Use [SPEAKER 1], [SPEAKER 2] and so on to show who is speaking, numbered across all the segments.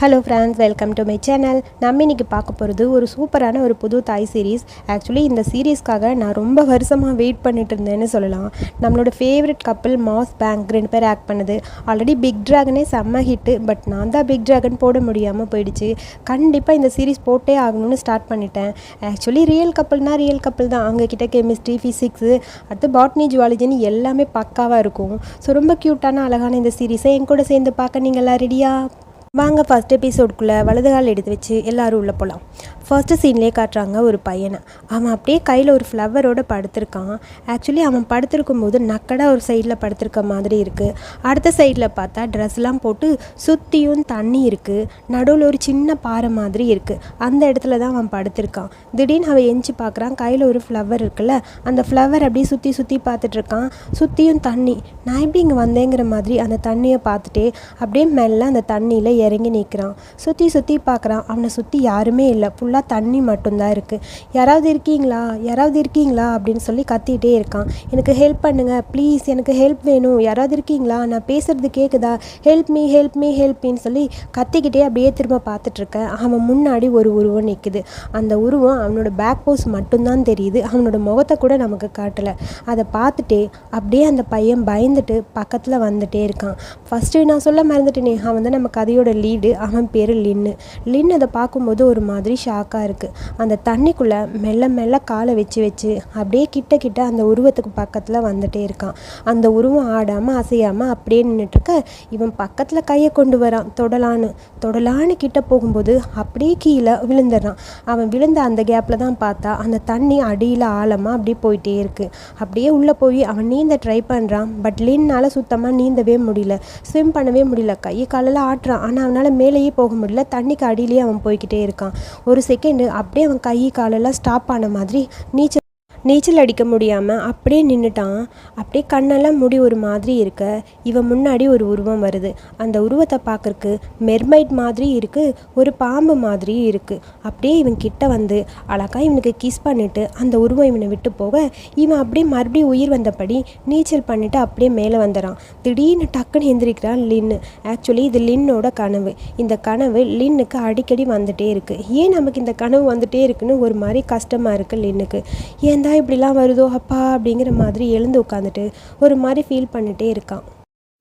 [SPEAKER 1] Hello friends welcome to my channel நம்ம இன்னைக்கு பார்க்க போகிறது ஒரு சூப்பரான ஒரு புது தாய் சீரீஸ் ஆக்சுவலி இந்த சீரீஸ்க்காக நான் ரொம்ப வருஷமாக வெயிட் பண்ணிட்டு இருந்தேன்னு சொல்லலாம். நம்மளோட ஃபேவரட் கப்பிள் மாஸ் பேங்க் ரெண்டு பேர் ஆக்ட் பண்ணுது. ஆல்ரெடி பிக் ட்ராகனே செம்ம ஹிட்டு பட் நான் தான் பிக் ட்ராகன் போட முடியாமல் போயிடுச்சு. கண்டிப்பாக இந்த சீரீஸ் போட்டே ஆகணும்னு ஸ்டார்ட் பண்ணிட்டேன். ஆக்சுவலி ரியல் கப்பல்னால் ரியல் கப்பிள் தான். அவங்க கிட்ட கெமிஸ்ட்ரி ஃபிசிக்ஸு அடுத்து பாட்னி ஜுவாலஜின்னு எல்லாமே பக்காவாக இருக்கும். ஸோ ரொம்ப க்யூட்டான அழகான இந்த சீரீஸை என் கூட சேர்ந்து பார்க்க நீங்களாம் ரெடியாக வாங்க ஃபஸ்ட் எபிசோடுக்குள்ளே வலது கால் எடுத்து வச்சு எல்லாரும் உள்ளே போகலாம் ஃபர்ஸ்ட் சீன்லேயே காட்டுறாங்க ஒரு பையனை. அவன் அப்படியே கையில் ஒரு ஃப்ளவரோடு படுத்திருக்கான். ஆக்சுவலி அவன் படுத்திருக்கும் போது நக்கடாக ஒரு சைடில் படுத்திருக்க மாதிரி இருக்குது அடுத்த சைடில் பார்த்தா ட்ரெஸ்லாம் போட்டு சுற்றியும் தண்ணி இருக்குது நடுவில் ஒரு சின்ன பாறை மாதிரி இருக்குது அந்த இடத்துல தான் அவன் படுத்திருக்கான். திடீர்னு அவன் எஞ்சி பார்க்குறான் கையில் ஒரு ஃப்ளவர் இருக்குல்ல அந்த ஃப்ளவர் அப்படியே சுற்றி சுற்றி பார்த்துட்ருக்கான் சுற்றியும் தண்ணி. நான் எப்படி இங்கே வந்தேங்கிற மாதிரி அந்த தண்ணியை பார்த்துட்டே அப்படியே மெல்ல அந்த தண்ணியில் இறங்கி நிற்கிறான். சுற்றி சுற்றி பார்க்குறான். அவனை சுற்றி யாருமே இல்லை. ஃபுல்லாக தண்ணி மட்டும்தான் இருக்குது யாராவது இருக்கீங்களா? யாராவது இருக்கீங்களா? அப்படின்னு சொல்லி கத்திகிட்டே இருக்கான். எனக்கு ஹெல்ப் பண்ணுங்க. ப்ளீஸ் எனக்கு ஹெல்ப் வேணும். யாராவது இருக்கீங்களா? நான் பேசுகிறது கேட்குதா help me help me help மீன்னு சொல்லி கத்திக்கிட்டே அப்படியே திரும்ப பார்த்துட்ருக்கேன் அவன் முன்னாடி ஒரு உருவம் நிற்குது அந்த உருவம் அவனோட பேக் போஸ் மட்டும்தான் தெரியுது. அவனோட முகத்தை கூட நமக்கு காட்டலை. அதை பார்த்துட்டே அப்படியே அந்த பையன் பயந்துட்டு பக்கத்தில் வந்துட்டே இருக்கான். ஃபஸ்ட்டு நான் சொல்ல மறந்துட்டேனே. அவன் தான் நம்ம கதையோட லீடு அவன் பேர் லின்னு லின் அதை பார்க்கும்போது ஒரு மாதிரி ஷாக்காக இருக்குது அந்த தண்ணிக்குள்ளே மெல்ல மெல்ல காலை வச்சு வச்சு அப்படியே கிட்ட கிட்ட அந்த உருவத்துக்கு பக்கத்தில் வந்துட்டே இருக்கான். அந்த உருவம் ஆடாமல் அசையாமல் அப்படியே நின்றுட்டுருக்க இவன் பக்கத்தில் கையை கொண்டு வரான் தொடலான்னு. தொடலான்னு கிட்ட போகும்போது அப்படியே கீழே விழுந்துடுறான். அவன் விழுந்த அந்த கேப்பில் தான் பார்த்தா அந்த தண்ணி அடியில் ஆழமாக அப்படியே போயிட்டே இருக்குது அப்படியே உள்ளே போய் அவன் நீந்த ட்ரை பண்ணுறான் பட் லின்னால் சுத்தமாக நீந்தவே முடியல. ஸ்விம் பண்ணவே முடியல. கை காலெல்லாம் ஆட்டுறான். ஆனால் அவனால் மேலேயே போக முடியல. தண்ணிக்கு அடியிலேயே அவன் போய்கிட்டே இருக்கான். ஒரு செகண்டு அப்படியே அவன் கை காலெல்லாம் ஸ்டாப் ஆன மாதிரி நீச்சல் நீச்சல் அடிக்க முடியாமல் அப்படியே நின்றுட்டான் அப்படியே கண்ணெல்லாம் முடி ஒரு மாதிரி இருக்க. இவன் முன்னாடி ஒரு உருவம் வருது. அந்த உருவத்தை பார்க்கறக்கு மெர்மைட் மாதிரி இருக்குது ஒரு பாம்பு மாதிரியும் இருக்குது அப்படியே இவன் கிட்ட வந்து அழகாக இவனுக்கு கிஸ் பண்ணிவிட்டு அந்த உருவம் இவனை விட்டு போக. இவன் அப்படியே மறுபடியும் உயிர் வந்தபடி நீச்சல் பண்ணிவிட்டு அப்படியே மேலே வந்துடுறான் திடீர்னு டக்குன்னு எந்திரிக்கிறான் லின்னு ஆக்சுவலி இது லின்னோட கனவு. இந்த கனவு லின்னுக்கு அடிக்கடி வந்துட்டே இருக்குது ஏன் நமக்கு இந்த கனவு வந்துட்டே இருக்குன்னு ஒரு மாதிரி கஷ்டமாக இருக்குது லின்னுக்கு ஏன் தான் இப்படிலாம் வருதோ அப்பா அப்படிங்கிற மாதிரி எழுந்து உட்காந்துட்டு ஒரு மாதிரி ஃபீல் பண்ணிகிட்டே இருக்கான்.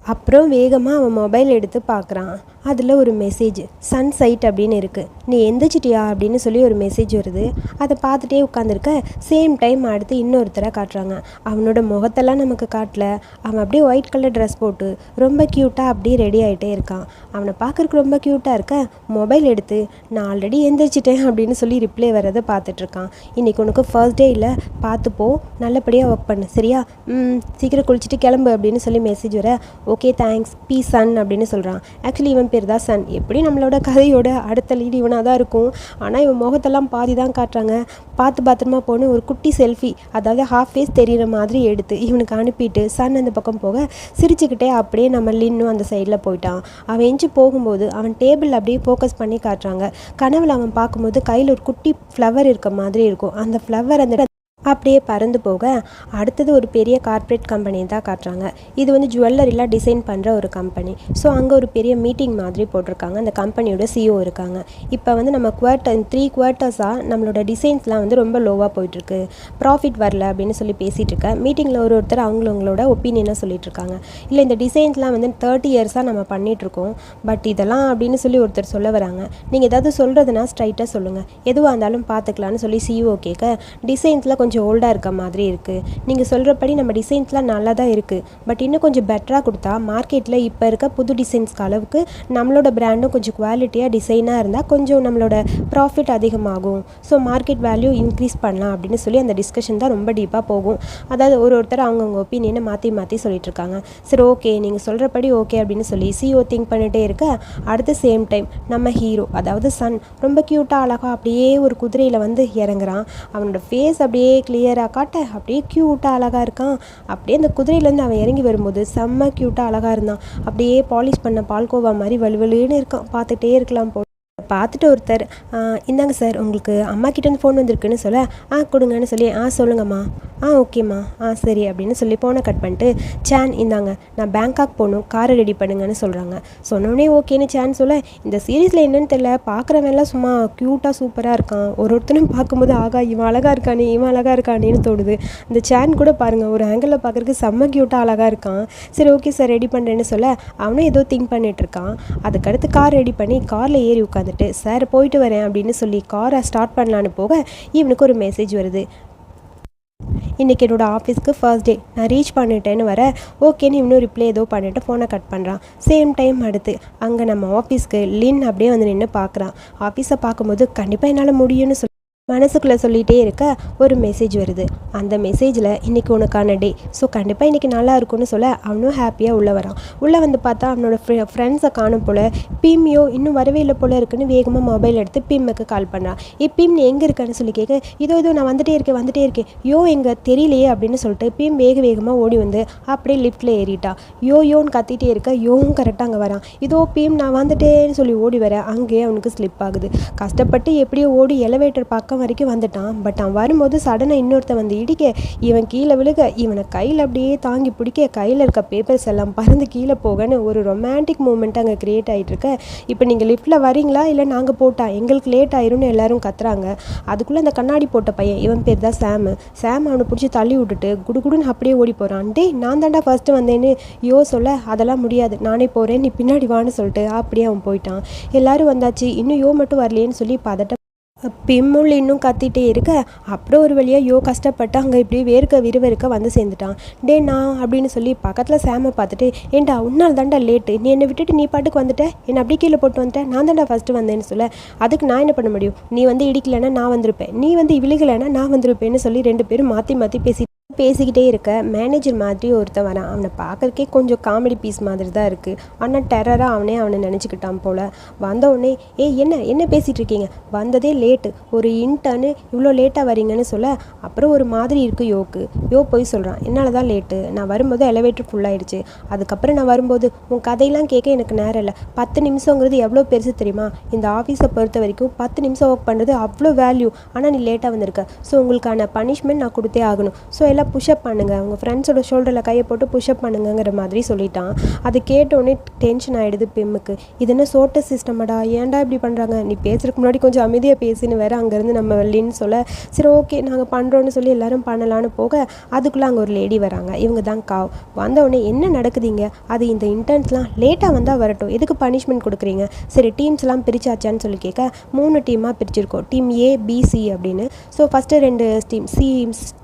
[SPEAKER 1] அப்புறம் வேகமாக அவன் மொபைல் எடுத்து பார்க்குறான். அதில் ஒரு மெசேஜ் சன் சைட் அப்படின்னு இருக்குது நீ எந்திரிச்சிட்டியா? அப்படின்னு சொல்லி ஒரு மெசேஜ் வருது. அதை பார்த்துட்டே உட்காந்துருக்க சேம் டைம் அடுத்து இன்னொருத்தரை காட்டுறாங்க. அவனோட முகத்தெல்லாம் நமக்கு காட்டல. அவன் அப்படியே ஒயிட் கலர் ட்ரெஸ் போட்டு ரொம்ப க்யூட்டாக அப்படியே ரெடி ஆகிட்டே இருக்கான். அவனை பார்க்குறக்கு ரொம்ப க்யூட்டாக இருக்க மொபைல் எடுத்து நான் ஆல்ரெடி எந்திரிச்சிட்டேன் அப்படின்னு சொல்லி ரிப்ளை வர்றதை பார்த்துட்ருக்கான் இன்றைக்கி உனக்கு ஃபர்ஸ்ட் டே இல்லை. பார்த்துப்போ நல்லபடியாக ஒர்க் பண்ணு. சரியா? ம். சீக்கிரம் குளிச்சுட்டு கிளம்பு அப்படின்னு சொல்லி மெசேஜ் வர ஓகே தேங்க்ஸ் பி சன் அப்படின்னு சொல்கிறான் ஆக்சுவலி இவன் பேர் தான் சன் எப்படி நம்மளோட கதையோட அடுத்த லீடு இவனாக தான் இருக்கும். ஆனால் இவன் முகத்தெல்லாம் பாதி தான் காட்டுறாங்க. பார்த்து பத்திரமா போன ஒரு குட்டி செல்ஃபி அதாவது ஹாஃப் ஃபேஸ் தெரிகிற மாதிரி எடுத்து இவனுக்கு அனுப்பிட்டு சன் அந்த பக்கம் போக சிரிச்சுக்கிட்டே அப்படியே நம்ம லின்னும் அந்த சைடில் போயிட்டான். அவன் எஞ்சி போகும்போது அவன் டேபிள் அப்படியே ஃபோக்கஸ் பண்ணி காட்டுறாங்க. கனவில் அவன் பார்க்கும்போது கையில் ஒரு குட்டி ஃப்ளவர் இருக்க மாதிரி இருக்கும். அந்த ஃப்ளவர் அந்த அப்படியே பறந்து போக அடுத்தது ஒரு பெரிய கார்ப்பரேட் கம்பெனி தான் காட்டுறாங்க. இது வந்து ஜுவல்லரிலாம் டிசைன் பண்ணுற ஒரு கம்பெனி ஸோ அங்கே ஒரு பெரிய மீட்டிங் மாதிரி போட்டிருக்காங்க. அந்த கம்பெனியோட சிஓ இருக்காங்க. இப்போ வந்து நம்ம குவார்ட்டர் த்ரீ குவார்ட்டர்ஸாக நம்மளோட டிசைன்ஸ்லாம் வந்து ரொம்ப லோவாக போயிட்டுருக்கு. ப்ராஃபிட் வரல அப்படின்னு சொல்லி பேசிகிட்டு இருக்கேன் மீட்டிங்கில் ஒரு ஒருத்தர் அவங்களவங்களோட ஒப்பீனியனாக சொல்லிட்டு இருக்காங்க. இல்லை இந்த டிசைன்ஸ்லாம் வந்து தேர்ட்டி இயர்ஸாக நம்ம பண்ணிகிட்ருக்கோம் பட் இதெல்லாம் அப்படின்னு சொல்லி ஒருத்தர் சொல்ல வராங்க. நீங்கள் ஏதாவது சொல்கிறதுனா ஸ்ட்ரைட்டாக சொல்லுங்கள் எதுவாக இருந்தாலும் பார்த்துக்கலான்னு சொல்லி சிஓ கேட்க டிசைன்ஸில் கொஞ்சம் கொஞ்சம் ஓல்டாக இருக்க மாதிரி இருக்குது நீங்கள் சொல்கிறபடி நம்ம டிசைன்ஸ்லாம் நல்லா தான் இருக்குது பட் இன்னும் கொஞ்சம் பெட்டராக கொடுத்தா மார்க்கெட்டில் இப்போ இருக்க புது டிசைன்ஸ்க்கு அளவுக்கு நம்மளோட பிராண்டும் கொஞ்சம் குவாலிட்டியாக டிசைனாக இருந்தால் கொஞ்சம் நம்மளோட ப்ராஃபிட் அதிகமாகும். ஸோ மார்க்கெட் வேல்யூ இன்க்ரீஸ் பண்ணலாம் அப்படின்னு சொல்லி அந்த டிஸ்கஷன் தான் ரொம்ப டீப்பாக போகும். அதாவது ஒரு ஒருத்தர் அவங்கவுங்க ஒப்பீனியனை மாற்றி மாற்றி சொல்லிட்டு இருக்காங்க. சரி ஓகே நீங்கள் சொல்கிறபடி ஓகே அப்படின்னு சொல்லி சிஓ திங்க் பண்ணிகிட்டே இருக்க அடுத்த சேம் டைம் நம்ம ஹீரோ அதாவது சன் ரொம்ப க்யூட்டாக அழகாக அப்படியே ஒரு குதிரையில் வந்து இறங்குறான். அவனோட ஃபேஸ் அப்படியே கிளியராக காட்ட. அப்படியே க்யூட்டாக அழகாக இருக்கான். அப்படியே அந்த குதிரையிலேருந்து அவன் இறங்கி வரும்போது செம்ம க்யூட்டாக அழகாக இருந்தான். அப்படியே பாலிஷ் பண்ண பால்கோவா மாதிரி வலுவலுன்னு இருக்கான். பார்த்துட்டே இருக்கலாம் போ பார்த்துட்டு ஒருத்தர் இந்தாங்க சார் உங்களுக்கு அம்மா கிட்டேருந்து ஃபோன் வந்திருக்குன்னு சொல்ல. ஆ கொடுங்கன்னு சொல்லி ஆ சொல்லுங்கம்மா. ஆ ஓகேம்மா. ஆ சரி அப்படின்னு சொல்லி ஃபோனை கட் பண்ணிட்டு சேன் இந்தாங்க நான் பேங்காக் போகணும். காரை ரெடி பண்ணுங்கன்னு சொல்கிறாங்க சொன்னோடனே ஓகேன்னு சேன் சொல்ல இந்த சீரீஸில் என்னன்னு தெரியல. பார்க்குறவெல்லாம் சும்மா க்யூட்டாக சூப்பராக இருக்கான். ஒரு ஒருத்தரும் பார்க்கும்போது ஆகா இவன் அழகாக இருக்கானே இவன் அழகாக இருக்கானேன்னு தோணுது. இந்த சேன் கூட பாருங்கள் ஒரு ஆங்கிளில் பார்க்குறதுக்கு செம்ம க்யூட்டாக அழகாக இருக்கான். சரி ஓகே சார் ரெடி பண்ணுறேன்னு சொல்ல அவனும் ஏதோ திங்க் பண்ணிட்டு இருக்கான். அதுக்கடுத்து கார் ரெடி பண்ணி காரில் ஏறி உட்காந்துட்டு சார் போயிட்டு வரேன் அப்படின்னு சொல்லி காரை ஸ்டார்ட் பண்ணலான்னு போக இவனுக்கு ஒரு மெசேஜ் வருது. இன்றைக்கி என்னோட ஆஃபீஸ்க்கு ஃபர்ஸ்ட் டே நான் ரீச் பண்ணிட்டேன்னு வர ஓகேன்னு இன்னும் ரிப்ளை ஏதோ பண்ணிவிட்டு ஃபோனை கட் பண்ணுறான் சேம் டைம் அடுத்து அங்கே நம்ம ஆஃபீஸ்க்கு லின் அப்படியே வந்து நின்று பார்க்குறான் ஆஃபீஸை பார்க்கும்போது கண்டிப்பாக என்னால் முடியும்னு சொல்லி மனசுக்குள்ளே சொல்லிகிட்டே இருக்க ஒரு மெசேஜ் வருது. அந்த மெசேஜில் இன்றைக்கி உனக்கான டே ஸோ கண்டிப்பாக இன்றைக்கி நல்லா இருக்கும்னு சொல்ல அவனும் ஹாப்பியாக உள்ளே வரான். உள்ளே வந்து பார்த்தா அவனோட ஃப்ரெ ஃப்ரெண்ட்ஸை காணும் போல் பீமியோ இன்னும் வரவே இல்லை போல் இருக்குன்னு வேகமாக மொபைல் எடுத்து பீமுக்கு கால் பண்ணுறான் ஏ பீம் நீ எங்கே இருக்கான்னு சொல்லி கேட்க இதோ இதோ நான் வந்துட்டே இருக்கேன் வந்துட்டே இருக்கேன். யோ எங்கே தெரியலையே அப்படின்னு சொல்லிட்டு பீம் வேக வேகமாக ஓடி வந்து அப்படியே லிஃப்ட்டில் ஏறிட்டா. யோ யோன்னு கத்திட்டே இருக்க. யோவும் கரெக்டாக அங்கே வரான். இதோ பீம் நான் வந்துட்டேன்னு சொல்லி ஓடி வரேன் அங்கேயே அவனுக்கு ஸ்லிப் ஆகுது. கஷ்டப்பட்டு எப்படியோ ஓடி எலவேட்டர் பக்கம் வரைக்கும் வந்துட்டான். பட் அவன் வரும்போது சடனாக இன்னொருத்தன் வந்து இடிக்க இவன் கீழே விழுக இவனை கையில் அப்படியே தாங்கி பிடிக்க கையில் இருக்க பேப்பர்ஸ் எல்லாம் பறந்து கீழே போகன்னு ஒரு ரொமான்டிக் மூமெண்ட் அங்கே க்ரியேட் ஆகிட்டு இருக்க இப்போ நீங்கள் லிஃப்ட்டில் வரீங்களா இல்லை நாங்கள் போட்டா? எங்களுக்கு லேட் ஆயிரும்னு எல்லாரும் கத்துறாங்க. அதுக்குள்ளே அந்த கண்ணாடி போட்ட பையன் இவன் பேர் தான் சாம் சாம் அவனை பிடிச்சி தள்ளி விட்டுட்டு குடுகுடுன்னு அப்படியே ஓடி போகிறான் டே நான் தாண்டா ஃபஸ்ட்டு வந்தேன்னு யோ சொல்ல அதெல்லாம் முடியாது. நானே போகிறேன் நீ பின்னாடி வான்னு சொல்லிட்டு அப்படியே அவன் போயிட்டான். எல்லாரும் வந்தாச்சு. இன்னும் யோ மட்டும் வரலையேன்னு சொல்லி பதட்ட பிம்முள் இன்னும் கத்திட்டே இருக்க. அப்புறம் ஒரு வழியாக யோ கஷ்டப்பட்டு அங்கே இப்படி வேர்க்க விறுவிறுக்க வந்து சேர்ந்துட்டான். டே நான் அப்படின்னு சொல்லி பக்கத்தில் சாமை பார்த்துட்டு ஏண்டா உன்னால் தாண்டா லேட்டு நீ என்னை விட்டுட்டு நீ பாட்டுக்கு வந்துட்ட? என்னை அப்படியே கீழே போட்டு வந்துட்டேன் நான் தாண்டா ஃபஸ்ட்டு வந்தேன்னு சொல்ல. அதுக்கு நான் என்ன பண்ண முடியும்? நீ வந்து இடிக்கலைன்னா நான் வந்திருப்பேன். நீ வந்து இவிழுகலைன்னா நான் வந்திருப்பேன்னு சொல்லி ரெண்டு பேரும் மாற்றி மாற்றி பேசி பேசிக்கிட்டே இருக்க மேனேஜர் மாதிரி ஒருத்தன் வரான். அவனை பார்க்கறக்கே கொஞ்சம் காமெடி பீஸ் மாதிரி தான் இருக்குது ஆனால் டெரராக அவனே அவனை நினச்சிக்கிட்டான் போல். வந்தவுடனே ஏய் என்ன என்ன பேசிகிட்டு இருக்கீங்க? வந்ததே லேட்டு ஒரு இன்டர்னு இவ்வளோ லேட்டாக வரீங்கன்னு சொல்ல அப்புறம் ஒரு மாதிரி இருக்குது யோக்கு. யோ போய் சொல்கிறான் என்னால் தான் லேட்டு நான் வரும்போது எலவேட்டர் ஃபுல்லாகிடுச்சு அதுக்கப்புறம் நான் வரும்போது உன் கதையெல்லாம் கேட்க எனக்கு நேரம் இல்லை. பத்து நிமிஷங்கிறது எவ்வளோ பெருசு தெரியுமா? இந்த ஆஃபீஸை பொறுத்த வரைக்கும் பத்து நிமிஷம் ஒர்க் பண்ணுறது அவ்வளோ வேல்யூ ஆனால் நீ லேட்டாக வந்திருக்க. ஸோ உங்களுக்கான பனிஷ்மெண்ட் நான் கொடுத்தே ஆகணும். ஸோ நல்லா புஷ்அப் பண்ணுங்கள் உங்கள் ஃப்ரெண்ட்ஸோட ஷோல்டரில் கையை போட்டு புஷ்அப் பண்ணுங்கங்கிற மாதிரி சொல்லிட்டான். அது கேட்டோடனே டென்ஷன் ஆகிடுது பிம்முக்கு இது என்ன சோட்ட சிஸ்டமாடா ஏன்டா இப்படி பண்ணுறாங்க நீ பேசுறதுக்கு முன்னாடி கொஞ்சம் அமைதியாக பேசின்னு வேறு அங்கேருந்து நம்ம வெளின்னு சொல்ல சரி ஓகே நாங்கள் பண்ணுறோன்னு சொல்லி எல்லோரும் பண்ணலான்னு போக அதுக்குள்ளே அங்கே ஒரு லேடி வராங்க. இவங்க தான் காவ். வந்தவுடனே என்ன நடக்குதுங்க? அது இந்த இன்டர்ன்ஸ்லாம் லேட்டாக வந்தால் வரட்டும். எதுக்கு பனிஷ்மெண்ட் கொடுக்குறீங்க? சரி டீம்ஸ்லாம் பிரிச்சாச்சான்னு சொல்லி கேட்க மூணு டீமாக பிரிச்சிருக்கோம். டீம் ஏ பிசி அப்படின்னு. ஸோ ஃபஸ்ட்டு ரெண்டு டீம் சி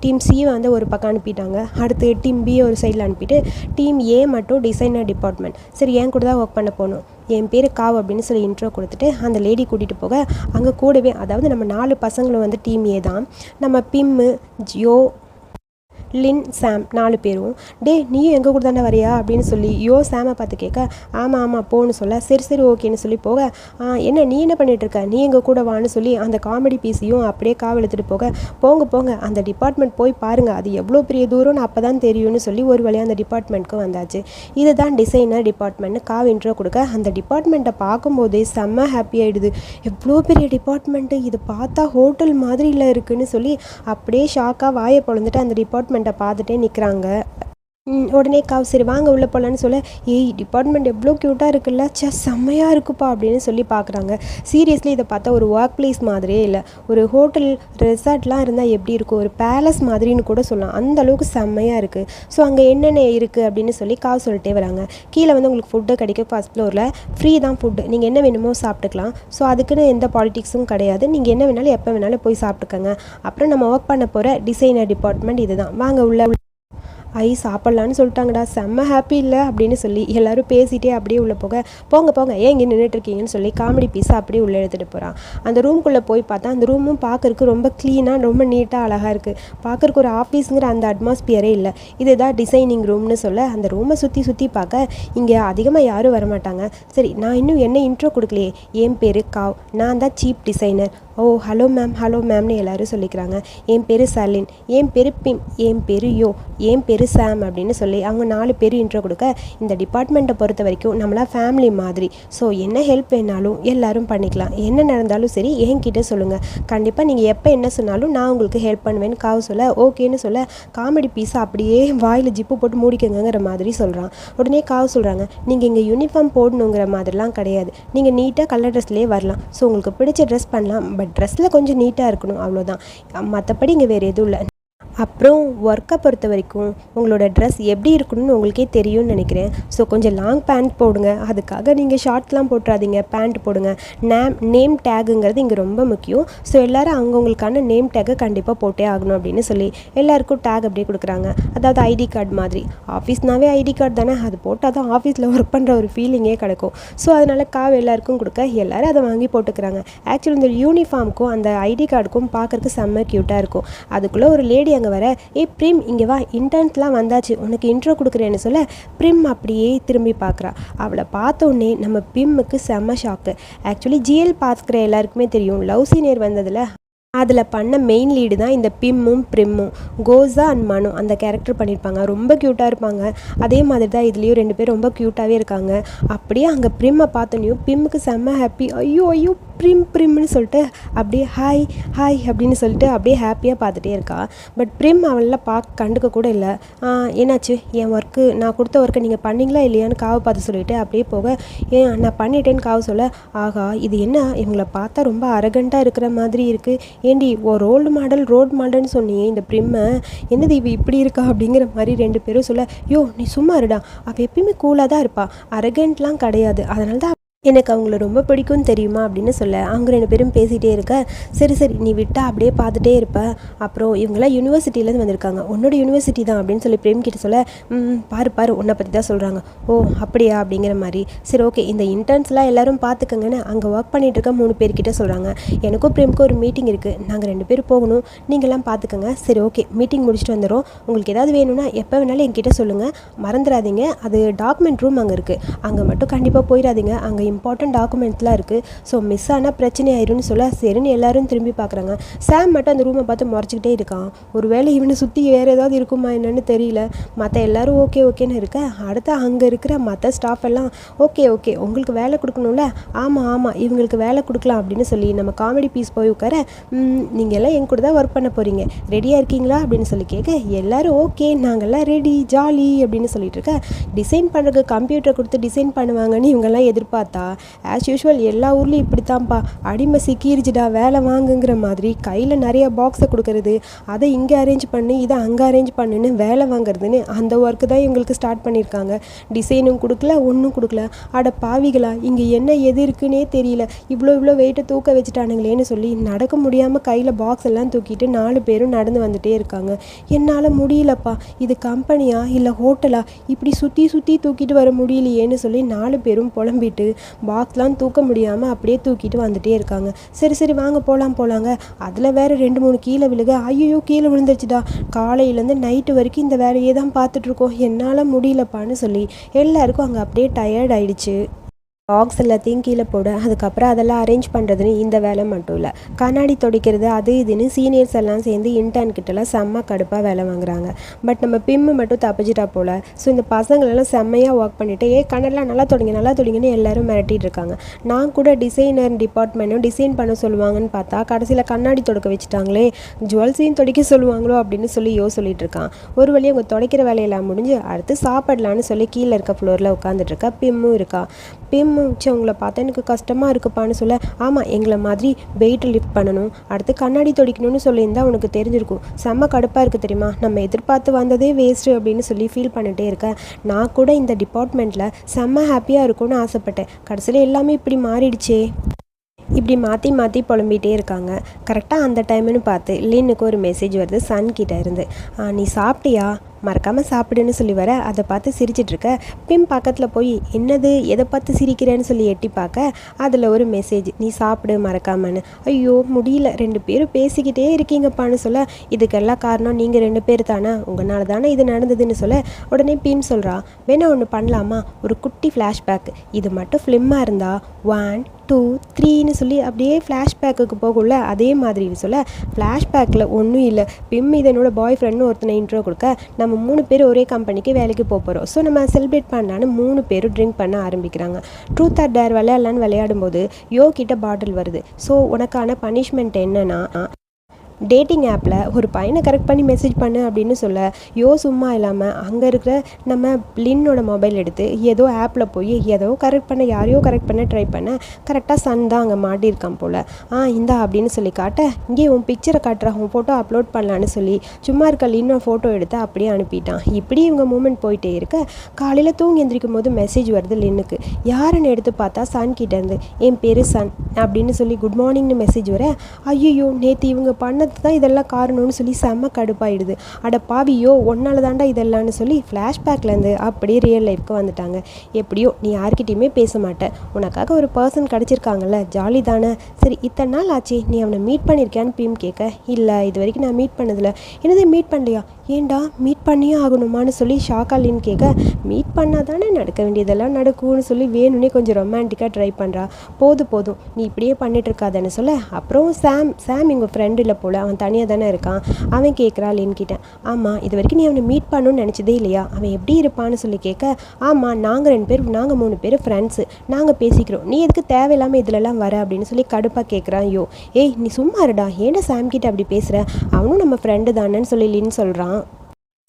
[SPEAKER 1] டீம் சி வந்து ஒரு பக்கம் அனுப்பிட்டாங்க. அடுத்து டீம் பி ஒரு சைடில் அனுப்பிட்டு டீம் ஏ மட்டும் டிசைனர் டிபார்ட்மெண்ட் சரி என் கூட தான் ஒர்க் பண்ண போகணும். என் பேர் காவ் அப்படின்னு சொல்லி இன்ட்ரோ கொடுத்துட்டு அந்த லேடி கூட்டிகிட்டு போக அங்கே கூடவே அதாவது நம்ம நாலு பசங்களும் வந்து டீம் ஏ தான். நம்ம பிம்மு ஜியோ லின் சாம் நாலு பேரும். டே நீயும் எங்கள் கூட தானே வரியா? அப்படின்னு சொல்லி யோ சாமை பார்த்து கேட்க ஆமாம் ஆமாம் போன்னு சொல்ல சரி சரி ஓகேன்னு சொல்லி போக என்ன நீ என்ன பண்ணிட்டு இருக்க நீ எங்கள் கூட வான்னு சொல்லி அந்த காமெடி பீஸையும் அப்படியே காவல் போக போங்க போங்க அந்த டிபார்ட்மெண்ட் போய் பாருங்கள் அது எவ்வளோ பெரிய தூரம்னு அப்போ தான் தெரியும்னு சொல்லி ஒரு வழியாக அந்த டிபார்ட்மெண்ட்க்கு வந்தாச்சு. இதுதான் டிசைனர் டிபார்ட்மெண்ட்னு காவ் இன்ட்ரோ கொடுக்க அந்த டிபார்ட்மெண்ட்டை பார்க்கும்போதே செம்ம ஹாப்பி ஆகிடுது எவ்வளோ பெரிய டிபார்ட்மெண்ட்டு இது பார்த்தா ஹோட்டல் மாதிரியில் இருக்குன்னு சொல்லி அப்படியே ஷாக்காக வாயை பொழந்துட்டு அந்த டிபார்ட்மெண்ட் டிபார்ட்மெண்ட்டை பார்த்துட்டே நிற்கிறாங்க உடனே காவ் சரி வாங்க உள்ளே போகலான்னு சொல்ல ஏய் டிபார்ட்மெண்ட் எவ்வளோ க்யூட்டாக இருக்குல்ல சே செம்மையாக இருக்குப்பா அப்படின்னு சொல்லி பார்க்குறாங்க சீரியஸ்லி இதை பார்த்தா ஒரு ஒர்க் பிளேஸ் மாதிரியே இல்லை. ஒரு ஹோட்டல் ரெசார்ட்லாம் இருந்தால் எப்படி இருக்கும்? ஒரு பேலஸ் மாதிரின்னு கூட சொல்லலாம். அந்த அளவுக்கு செம்மையாக இருக்குது ஸோ அங்கே என்னென்ன இருக்குது அப்படின்னு சொல்லி காவ் சொல்லிட்டே வராங்க. கீழே வந்து உங்களுக்கு ஃபுட்டு கிடைக்கும் ஃபஸ்ட் ஃப்ளோரில் ஃப்ரீ தான் ஃபுட்டு நீங்கள் என்ன வேணுமோ சாப்பிட்டுக்கலாம். ஸோ அதுக்குன்னு எந்த பாலிட்டிக்ஸும் கிடையாது. நீங்கள் என்ன வேணாலும் எப்போ வேணாலும் போய் சாப்பிட்டுக்கோங்க. அப்புறம் நம்ம ஒர்க் பண்ண போகிற டிசைனர் டிபார்ட்மெண்ட் இதுதான் வாங்க உள்ள ஐ சாப்பிட்லான்னு சொல்லிட்டாங்கடா. செம்ம ஹாப்பி இல்லை அப்படின்னு சொல்லி எல்லாரும் பேசிட்டே அப்படியே உள்ளே போக போங்க போங்க ஏன் இங்கே நின்றுட்டு இருக்கீங்கன்னு சொல்லி காமெடி பீஸை அப்படியே உள்ளே எடுத்துகிட்டு போகிறான் அந்த ரூம்குள்ளே போய் பார்த்தா அந்த ரூமும் பார்க்கறக்கு ரொம்ப க்ளீனாக ரொம்ப நீட்டாக அழகாக இருக்குது பார்க்கறக்கு ஒரு ஆஃபீஸுங்கிற அந்த அட்மாஸ்பியரே இல்லை. இதுதான் டிசைனிங் ரூம்னு சொல்ல அந்த ரூமை சுற்றி சுற்றி பார்க்க இங்கே அதிகமாக யாரும் வரமாட்டாங்க. சரி நான் இன்னும் என்ன இன்ட்ரோ கொடுக்கலையே? என் பேர் காவ். நான் தான் chief designer oh hello ma'am hello மேம்னு எல்லோரும் சொல்லிக்கிறாங்க. என் பேர் சலின். என் பேர் பிம். என் பேர் யோ. என் பேர் பேர் சாம் அப்படின்னு சொல்லி அவங்க நாலு பேர் இன்ட்ரோ கொடுக்க இந்த டிபார்ட்மெண்ட்டை பொறுத்த வரைக்கும் நம்மளா ஃபேமிலி மாதிரி. ஸோ என்ன ஹெல்ப் வேணாலும் எல்லாரும் பண்ணிக்கலாம். என்ன நடந்தாலும் சரி என்கிட்ட சொல்லுங்கள் கண்டிப்பாக நீங்கள் எப்போ என்ன சொன்னாலும் நான் உங்களுக்கு ஹெல்ப் பண்ணுவேன்னு காவு சொல்ல ஓகேன்னு சொல்ல காமெடி பீஸை அப்படியே வாயில் ஜிப்பு போட்டு மூடிக்கங்கங்கிற மாதிரி சொல்கிறான் உடனே காவு சொல்கிறாங்க நீங்கள் இங்கே யூனிஃபார்ம் போடணுங்கிற மாதிரிலாம் கிடையாது. நீங்கள் நீட்டாக கலர் ட்ரெஸ்லேயே வரலாம். ஸோ உங்களுக்கு பிடிச்ச ட்ரெஸ் பண்ணலாம். பட் ட்ரெஸ்ஸில் கொஞ்சம் நீட்டாக இருக்கணும். அவ்வளோதான் மற்றபடி இங்கே வேறு எதுவும் இல்லை. அப்புறம் ஒர்க்கை பொறுத்த வரைக்கும் உங்களோட ட்ரெஸ் எப்படி இருக்கணும்னு உங்களுக்கே தெரியும்னு நினைக்கிறேன். ஸோ கொஞ்சம் லாங் பேண்ட் போடுங்க. அதுக்காக நீங்கள் ஷார்ட்லாம் போட்டுறாதீங்க. பேண்ட் போடுங்க. நேம் நேம் டேகுங்கிறது இங்கே ரொம்ப முக்கியம். ஸோ எல்லோரும் அவங்கவுங்களுக்கான நேம் டேக்கை கண்டிப்பாக போட்டே ஆகணும் அப்படின்னு சொல்லி எல்லாருக்கும் டேக் அப்படியே கொடுக்குறாங்க. அதாவது ஐடி கார்டு மாதிரி. ஆஃபீஸ்னாவே ஐடி கார்டு தானே? அது போட்டால் தான் ஆஃபீஸில் ஒர்க் பண்ணுற ஒரு ஃபீலிங்கே கிடைக்கும். ஸோ அதனால் காவ் எல்லாருக்கும் கொடுக்க. எல்லோரும் அதை வாங்கி போட்டுக்கிறாங்க. ஆக்சுவலி இந்த யூனிஃபார்முக்கும் அந்த ஐடி கார்டுக்கும் பார்க்குறக்கு செம்ம க்யூட்டாக இருக்கும். அதுக்குள்ளே ஒரு லேடி அங்கே வர ஏ பிரிம் இங்கே வா இன்டர்ன்ஸ்லாம் வந்தாச்சு உனக்கு இன்ட்ரோ கொடுக்குறேன்னு சொல்ல ப்ரிம் அப்படியே திரும்பி பார்க்குறா. அவளை பார்த்த உடனே நம்ம பிம்முக்கு செம்ம ஷாக்கு ஆக்சுவலி ஜிஎல் பார்க்குற எல்லாருக்குமே தெரியும். லவ் சீனியர் வந்ததில் அதில் பண்ண மெயின் லீடு தான் இந்த பிம்மும் ப்ரிம்மும். கோஸா அண்ட் மனு அந்த கேரக்டர் பண்ணியிருப்பாங்க ரொம்ப க்யூட்டாக இருப்பாங்க. அதே மாதிரி தான் இதுலேயும் ரெண்டு பேரும் ரொம்ப க்யூட்டாகவே இருக்காங்க. அப்படியே அங்கே ப்ரிம்மை பார்த்தோன்னையும் பிம்முக்கு செம்ம ஹாப்பி ஐயோ ஐயோ ப்ரிம் ப்ரிம்னு சொல்லிட்டு அப்படியே ஹாய் ஹாய் அப்படின்னு சொல்லிட்டு அப்படியே ஹாப்பியாக பார்த்துட்டே இருக்கா. பட் ப்ரிம் அவளெலாம் பார்க்க கண்டுக்க கூட இல்லை. என்னாச்சு? என் ஒர்க்கு நான் கொடுத்த ஒர்க்கை நீங்கள் பண்ணீங்களா இல்லையான்னு காவை பார்த்து சொல்லிவிட்டு அப்படியே போக ஏன் நான் பண்ணிட்டேன்னு காவு சொல்ல ஆகா இது என்ன? இவங்களை பார்த்தா ரொம்ப அரகண்ட்டாக இருக்கிற மாதிரி இருக்குது ஏண்டி ஓ ரோல்டு மாடல் ரோட் மாடல்னு சொன்னியே இந்த பிரிம்மை. என்னது இவ இப்படி இருக்கா அப்படிங்கிற மாதிரி ரெண்டு பேரும் சொல்ல யோ நீ சும்மா இருடா. அவள் எப்பயுமே கூலாக தான் இருப்பாள் அரகண்ட்லாம் கிடையாது. அதனால தான் எனக்கு அவங்கள ரொம்ப பிடிக்கும்னு தெரியுமா அப்படின்னு சொல்ல. அவங்க ரெண்டு பேரும் பேசிகிட்டே இருக்க சரி சரி நீ விட்டா அப்படியே பார்த்துட்டே இருப்ப. அப்புறம் இவங்களாம் யூனிவர்சிட்டியிலேருந்து வந்திருக்காங்க. உன்னோட யூனிவர்சிட்டி தான் அப்படின்னு சொல்லி பிரேம் கிட்ட சொல்ல "ம், பாரு பாரு உன்னை பற்றி தான் சொல்கிறாங்க ஓ அப்படியா? அப்படிங்கிற மாதிரி. சரி ஓகே இந்த இன்டர்ன்ஸ்லாம் எல்லோரும் பார்த்துக்கங்கன்னு அங்கே ஒர்க் பண்ணிகிட்டு இருக்க மூணு பேர்கிட்ட சொல்கிறாங்க எனக்கும் பிரேமுக்கும் ஒரு மீட்டிங் இருக்குது நாங்கள் ரெண்டு பேரும் போகணும். நீங்களாம் பார்த்துக்கங்க. சரி ஓகே மீட்டிங் முடிச்சுட்டு வந்துடும் உங்களுக்கு ஏதாவது வேணும்னா எப்போ வேணாலும் என்கிட்ட சொல்லுங்கள் மறந்துடாதீங்க. அது டாக்குமெண்ட் ரூம் அங்கே இருக்குது அங்கே மட்டும் கண்டிப்பாக போயிடாதீங்க. அங்கே இம்பார்ட்டன்ட் டாக்குமெண்ட்ஸ்லாம் இருக்குது ஸோ மிஸ் ஆனால் பிரச்சனை ஆயிரும்னு சொல்ல சரின்னு எல்லாரும் திரும்பி பார்க்குறாங்க சாம் மட்டும் அந்த ரூமை பார்த்து முறைச்சிக்கிட்டே இருக்கான். ஒரு வேளை இவனை சுற்றி வேறு ஏதாவது இருக்குமா என்னன்னு தெரியல. மற்ற எல்லோரும் ஓகே ஓகேன்னு இருக்க. அடுத்து அங்கே இருக்கிற மற்ற ஸ்டாஃப் எல்லாம் ஓகே ஓகே உங்களுக்கு வேலை கொடுக்கணும்ல? ஆமாம் ஆமாம் இவங்களுக்கு வேலை கொடுக்கலாம் அப்படின்னு சொல்லி நம்ம காமெடி பீஸ் போய் உட்கார நீங்கள் எல்லாம் என் கூட தான் ஒர்க் பண்ண போகிறீங்க ரெடியாக இருக்கீங்களா? அப்படின்னு சொல்லி கேட்க எல்லோரும் ஓகே நாங்கள்லாம் ரெடி ஜாலி அப்படின்னு சொல்லிட்டு இருக்க. டிசைன் பண்ணுறதுக்கு கம்ப்யூட்டர் கொடுத்து டிசைன் பண்ணுவாங்கன்னு இவங்கெல்லாம் எதிர்பார்த்தா ஆஸ் யூஷுவல் எல்லா ஊர்லேயும் இப்படி தான்ப்பா அடிமை சிக்கிருச்சுடா வேலை வாங்குங்கிற மாதிரி. கையில் நிறைய பாக்ஸை கொடுக்கறது அதை இங்கே அரேஞ்ச் பண்ணு இதை அங்கே அரேஞ்ச் பண்ணுன்னு வேலை வாங்குறதுன்னு அந்த ஒர்க்கு தான் இவங்களுக்கு ஸ்டார்ட் பண்ணியிருக்காங்க டிசைனும் கொடுக்கல ஒன்றும் கொடுக்கல. அட பாவிகளா இங்கே என்ன எது இருக்குன்னே தெரியல. இவ்வளோ இவ்வளோ வெயிட்டை தூக்க வச்சுட்டானுங்களேன்னு சொல்லி நடக்க முடியாமல் கையில் பாக்ஸ் எல்லாம் தூக்கிட்டு நாலு பேரும் நடந்து வந்துட்டே இருக்காங்க. என்னால் முடியலப்பா. இது கம்பெனியா இல்லை ஹோட்டலா இப்படி சுற்றி சுற்றி தூக்கிட்டு வர முடியலையேன்னு சொல்லி நாலு பேரும் புலம்பிட்டு பாக்ஸ்லாம் தூக்க முடியாமல் அப்படியே தூக்கிட்டு வந்துட்டே இருக்காங்க. சரி சரி வாங்க போகலாம் போகலாங்க அதில் வேற ரெண்டு மூணு கீழே விழுக ஐயோ கீழே விழுந்துருச்சுடா. காலையிலேருந்து நைட்டு வரைக்கும் இந்த வேலையே தான் பார்த்துட்ருக்கோம் என்னால் முடியலப்பான்னு சொல்லி எல்லாருக்கும் அங்கே அப்படியே டயர்ட் ஆயிடுச்சு. பாக்ஸ் எல்லாத்தையும் கீழே போட. அதுக்கப்புறம் அதெல்லாம் அரேஞ்ச் பண்ணுறதுன்னு இந்த வேலை மட்டும் இல்லை. கண்ணாடி துடைக்கிறது அது இதுன்னு சீனியர்ஸ் எல்லாம் சேர்ந்து இன்டர்ன் கிட்டலாம் செம்ம கடுப்பாக வேலை வாங்குறாங்க. பட் நம்ம பிம்மு மட்டும் தப்பிச்சிட்டா போல். ஸோ இந்த பசங்களெல்லாம் செம்மையாக ஒர்க் பண்ணிவிட்டு ஏ கண்ணெல்லாம் நல்லா தொடங்க நல்லா தொடங்கன்னு எல்லோரும் மிரட்டிட்டு இருக்காங்க. நான் கூட டிசைனர் டிபார்ட்மெண்ட்டும் டிசைன் பண்ண சொல்லுவாங்கன்னு பார்த்தா கடைசியில் கண்ணாடி தொடக்க வச்சுட்டாங்களே ஜுவல்ஸையும் துடைக்க சொல்லுவாங்களோ? அப்படின்னு சொல்லி யோ சொல்லிட்டு இருக்கான். ஒரு வழி அவங்க துடைக்கிற வேலையெல்லாம் முடிஞ்சு அடுத்து சாப்பிடலான்னு சொல்லி கீழே இருக்க ஃப்ளோரில் உட்காந்துட்டு இருக்கா பிம்மும் இருக்கா. பிம் வச்சு அவங்கள பார்த்தா எனக்கு கஷ்டமாக இருக்குப்பான்னு சொல்ல ஆமாம் எங்களை மாதிரி வெயிட் லிஃப்ட் பண்ணணும் அடுத்து கண்ணாடி துடைக்கணும்னு சொல்லியிருந்தா உனக்கு தெரிஞ்சிருக்கும். செம்ம கடுப்பாக இருக்குது தெரியுமா? நம்ம எதிர்பார்த்து வந்ததே வேஸ்ட்டு அப்படின்னு சொல்லி ஃபீல் பண்ணிகிட்டே இருக்கேன் நான் கூட இந்த டிபார்ட்மெண்ட்டில் செம்ம ஹாப்பியாக இருக்கும்னு ஆசைப்பட்டேன். கடைசியில் எல்லாமே இப்படி மாறிடுச்சே. இப்படி மாற்றி மாற்றி புலம்பிகிட்டே இருக்காங்க. கரெக்டாக அந்த டைம்னு பார்த்து லின்னுக்கு ஒரு மெசேஜ் வருது சன்கிட்ட இருந்து. "ஆ, நீ சாப்பிட்டியா? மறக்காமல் சாப்பிடுன்னு சொல்லி வர அதை பார்த்து சிரிச்சிட்ருக்க பிம் பக்கத்தில் போய் என்னது எதை பார்த்து சிரிக்கிறேன்னு சொல்லி எட்டி பார்க்க அதில் ஒரு மெசேஜ் நீ சாப்பிடு மறக்காமன்னு. ஐயோ முடியல ரெண்டு பேரும் பேசிக்கிட்டே இருக்கீங்கப்பான்னு சொல்ல இதுக்கெல்லாம் காரணம் நீங்கள் ரெண்டு பேர் தானே உங்களால தானே இது நடந்ததுன்னு சொல்ல. உடனே பிம் சொல்கிறா வேணா ஒன்று பண்ணலாமா? ஒரு குட்டி ஃப்ளாஷ்பேக் இது மட்டும் ஃபிலிம்மாக இருந்தால் ஒன் டூ த்ரீன்னு சொல்லி அப்படியே ஃப்ளாஷ்பேக்குக்கு போகும்ல அதே மாதிரி சொல்ல ஃப்ளாஷ்பேக்கில் ஒன்றும் இல்லை பிம் இதனோட பாய் ஃப்ரெண்ட்னு ஒருத்தனை இன்ட்ரோ கொடுக்க நம்ம நம்ம மூணு பேர் ஒரே கம்பெனிக்கு வேலைக்கு போக போகிறோம் ஸோ நம்ம செலிப்ரேட் பண்ணலான்னு மூணு பேரும் ட்ரிங்க் பண்ண ஆரம்பிக்கிறாங்க. ட்ரூத் ஆர் டேர் விளையாடலான்னு விளையாடும்போது யோ கிட்ட பாட்டில் வருது. ஸோ உனக்கான பனிஷ்மெண்ட் என்னன்னா டேட்டிங் ஆப்பில் ஒரு பையனை கரெக்ட் பண்ணி மெசேஜ் பண்ணு அப்படின்னு சொல்ல யோ சும்மா இல்லாமல் அங்கே இருக்கிற நம்ம லின்னோட மொபைல் எடுத்து ஏதோ ஆப்பில் போய் ஏதோ கரெக்ட் பண்ண யாரையோ கரெக்ட் பண்ண ட்ரை பண்ண கரெக்டாக சன் தான் அங்கே மாட்டியிருக்கான் போல். ஆ இந்தா அப்படின்னு சொல்லி காட்ட இங்கே உன் பிக்சரை காட்டுற உன் ஃபோட்டோ அப்லோட் பண்ணலான்னு சொல்லி சும்மா இருக்க லின்னோட ஃபோட்டோ எடுத்து அப்படியே அனுப்பிட்டான். இப்படி இவங்க மூமெண்ட் போயிட்டே இருக்க காலையில் தூங்கி எந்திரிக்கும் போது மெசேஜ் வருது லின்னுக்கு. யாருன்னு எடுத்து பார்த்தா சன் கிட்டேருந்து என் பேர் சன் அப்படின்னு சொல்லி குட் மார்னிங்னு மெசேஜ் வர ஐயோ நேற்று இவங்க பண்ண பண்ணது தான் இதெல்லாம் காரணம்னு சொல்லி செம்ம கடுப்பாயிடுது. அட பாவியோ ஒன்னால் தாண்டா இதெல்லாம்னு சொல்லி ஃப்ளாஷ்பேக்லேருந்து அப்படியே ரியல் லைஃப்க்கு வந்துட்டாங்க. எப்படியோ நீ யார்கிட்டையுமே பேச மாட்டேன் உனக்காக ஒரு பர்சன் கிடச்சிருக்காங்கல்ல ஜாலி தானே. சரி இத்தனை நாள் ஆச்சு நீ அவனை மீட் பண்ணியிருக்கியான்னு பீம் கேட்க இல்லை இது வரைக்கும் நான் மீட் பண்ணதில்லை. என்னது மீட் பண்ணலையா? ஏன்டா மீட் பண்ணியே ஆகணுமான்னு சொல்லி ஷாக்காலின்னு கேட்க மீட் பண்ணால் தானே நடக்க வேண்டியதெல்லாம் நடக்கும்னு சொல்லி வேணும்னே கொஞ்சம் ரொமான்டிக்காக ட்ரை பண்ணுறா போதும் போதும். நீ இப்படியே பண்ணிட்டுருக்காதன்னு சொல்ல அப்புறம் சாம் சாம் எங்கள் ஃப்ரெண்டு இல்லை போல் அவன் தனியாக தானே இருக்கான். அவன் கேட்குறா லின்கிட்ட ஆமாம் இது வரைக்கும் நீ அவனை மீட் பண்ணணும்னு நினச்சதே இல்லையா? அவன் எப்படி இருப்பான்னு சொல்லி கேட்க ஆமாம் நாங்கள் ரெண்டு பேர் நாங்கள் மூணு பேர் ஃப்ரெண்ட்ஸு நாங்கள் பேசிக்கிறோம். நீ எதுக்கு தேவையில்லாமல் இதிலலாம் வர? அப்படின்னு சொல்லி கடுப்பாக கேட்குறான் யோ ஏய் நீ சும்மா இருடா. ஏன்டா சாம் கிட்ட அப்படி பேசுகிற அவனும் நம்ம ஃப்ரெண்டு தானேன்னு சொல்லி லின் சொல்கிறான்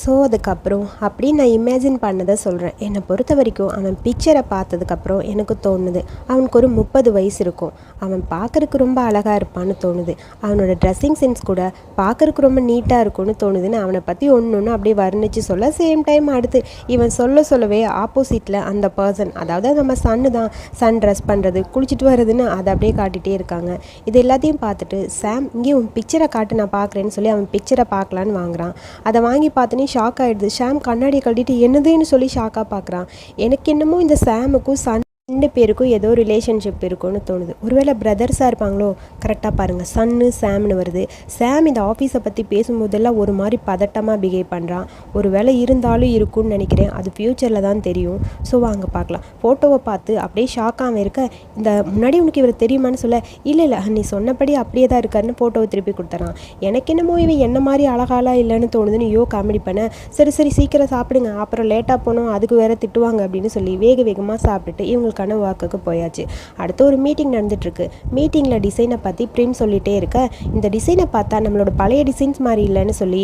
[SPEAKER 1] ஸோ அதுக்கப்புறம் அப்படி நான் இமேஜின் பண்ணதை சொல்கிறேன் என்னை பொறுத்த வரைக்கும் அவன் பிக்சரை பார்த்ததுக்கப்புறம் எனக்கு தோணுது. அவனுக்கு ஒரு முப்பது வயசு இருக்கும். அவன் பார்க்கறக்கு ரொம்ப அழகாக இருப்பான்னு தோணுது. அவனோட ட்ரெஸ்ஸிங் சென்ஸ் கூட பார்க்கறக்கு ரொம்ப நீட்டாக இருக்கும்னு தோணுதுன்னு அவனை பற்றி ஒன்று ஒன்று அப்படியே வர்ணித்து சொல்ல சேம் டைம் அடுத்து இவன் சொல்ல சொல்லவே ஆப்போசிட்டில் அந்த பர்சன் அதாவது நம்ம சன்னு தான் சன் ட்ரெஸ் பண்ணுறது குளிச்சுட்டு வர்றதுன்னு அதை அப்படியே காட்டிகிட்டே இருக்காங்க. இது எல்லாத்தையும் பார்த்துட்டு சாம் இங்கே உன் பிக்சரை காட்டு நான் பார்க்குறேன்னு சொல்லி அவன் பிக்சரை பார்க்கலான்னு வாங்குறான். அதை வாங்கி பார்த்தோன்னே ஷாக் ஆகிடுது ஷாம் கண்ணாடியை கழட்டிட்டு என்னதுன்னு சொல்லி ஷாக்காக பார்க்குறான் எனக்கு என்னமோ இந்த சாமுக்கும் சன் ரெண்டு பேருக்கும் ஏதோ ரிலேஷன்ஷிப் இருக்கும்னு தோணுது. ஒருவேளை பிரதர்ஸாக இருப்பாங்களோ? கரெக்டாக பாருங்கள் சன்னு சாம்னு வருது. சாம் இந்த ஆஃபீஸை பற்றி பேசும்போதெல்லாம் ஒரு மாதிரி பதட்டமாக பிஹேவ் பண்ணுறான் ஒரு வேளை இருந்தாலும் இருக்கும்னு நினைக்கிறேன். அது ஃப்யூச்சரில் தான் தெரியும். ஸோ வாங்க பார்க்கலாம். ஃபோட்டோவை பார்த்து அப்படியே ஷாக்காக இருக்க இந்த முன்னாடி உனக்கு இவர் தெரியுமான்னு சொல்ல இல்லை இல்லை நீ சொன்னபடி அப்படியே தான் இருக்காருன்னு ஃபோட்டோவை திருப்பி கொடுத்துறான். எனக்கு என்னமோ இவன் என்ன மாதிரி அழகாலாம் இல்லைன்னு தோணுதுன்னு யோ காமெடி பண்ண சரி சரி சீக்கிரம் சாப்பிடுங்க. அப்புறம் லேட்டாக போனோம் அதுக்கு வேற திட்டுவாங்க. அப்படின்னு சொல்லி வேக வேகமாக சாப்பிட்டுட்டு இவங்களுக்கான வாக்குக்கு போயாச்சு. அடுத்து ஒரு மீட்டிங் நடந்துட்டுருக்கு. மீட்டிங்கில் டிசைனை பற்றி பிரிண்ட் சொல்லிகிட்டே இருக்க. இந்த டிசைனை பார்த்தா நம்மளோட பழைய டிசைன்ஸ் மாதிரி இல்லைன்னு சொல்லி